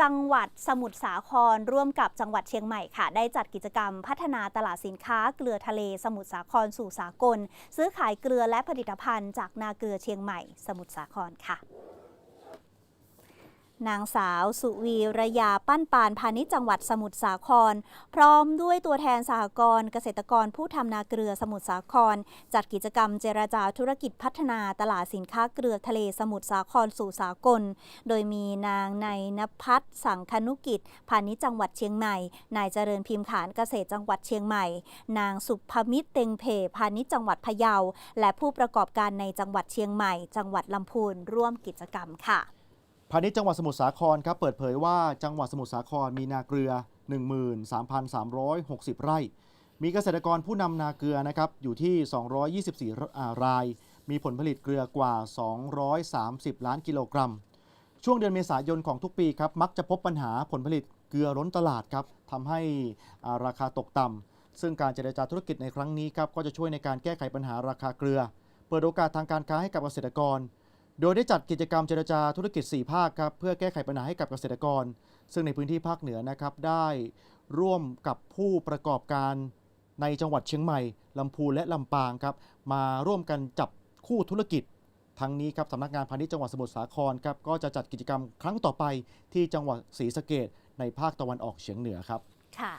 จังหวัดสมุทรสาครร่วมกับจังหวัดเชียงใหม่ค่ะ ได้จัดกิจกรรมพัฒนาตลาดสินค้าเกลือทะเลสมุทรสาครสู่สากล ซื้อขายเกลือและผลิตภัณฑ์จากนาเกลือเชียงใหม่ สมุทรสาครค่ะ นางสาวสุวีระยาปั้นปานพาณิชย์จังหวัดสมุทรสาคร พร้อมด้วยตัวแทนสหกรณ์เกษตรกรผู้ทำนาเกลือสมุทรสาคร จัดกิจกรรมเจรจาธุรกิจพัฒนาตลาดสินค้าเกลือทะเลสมุทรสาครสู่สากล โดยมีนางในนพัฒสังคนุกิจพาณิชย์จังหวัดเชียงใหม่ นายเจริญพิมพ์ขานเกษตรจังหวัดเชียงใหม่ นางสุภมิตรเต็งเพพาณิชย์จังหวัดพะเยา และผู้ประกอบการในจังหวัดเชียงใหม่ จังหวัดลำพูนร่วมกิจกรรมค่ะ พาณิชย์จังหวัดสมุทรสาครครับเปิดเผยว่าจังหวัดสมุทรสาครมีนาเกลือ 13,360 ไร่ มีเกษตรกรผู้นำนาเกลือนะครับอยู่ที่ 224รอ่าราย มีผลผลิตเกลือกว่า 230 ล้านกิโลกรัม ช่วงเดือนเมษายนของทุกปีครับมักจะพบปัญหาผลผลิตเกลือล้นตลาดครับทำให้ราคาตกต่ำซึ่งการเจรจาธุรกิจในครั้งนี้ครับก็จะช่วยในการแก้ไขปัญหาราคาเกลือ เปิดโอกาสทางการค้าให้กับเกษตรกร โดยได้จัดกิจกรรมเจรจาธุรกิจ 4 ภาคครับเพื่อแก้ไขปัญหาให้กับเกษตรกร ซึ่งในพื้นที่ภาคเหนือนะครับได้ร่วมกับผู้ประกอบการในจังหวัดเชียงใหม่ลำพูนและลำปางครับมาร่วมกันจับคู่ธุรกิจทั้งนี้ครับสำนักงานพาณิชย์จังหวัดสมุทรสาครครับก็จะจัดกิจกรรมครั้งต่อไปที่จังหวัดศรีสะเกดในภาคตะวันออกเฉียงเหนือครับค่ะ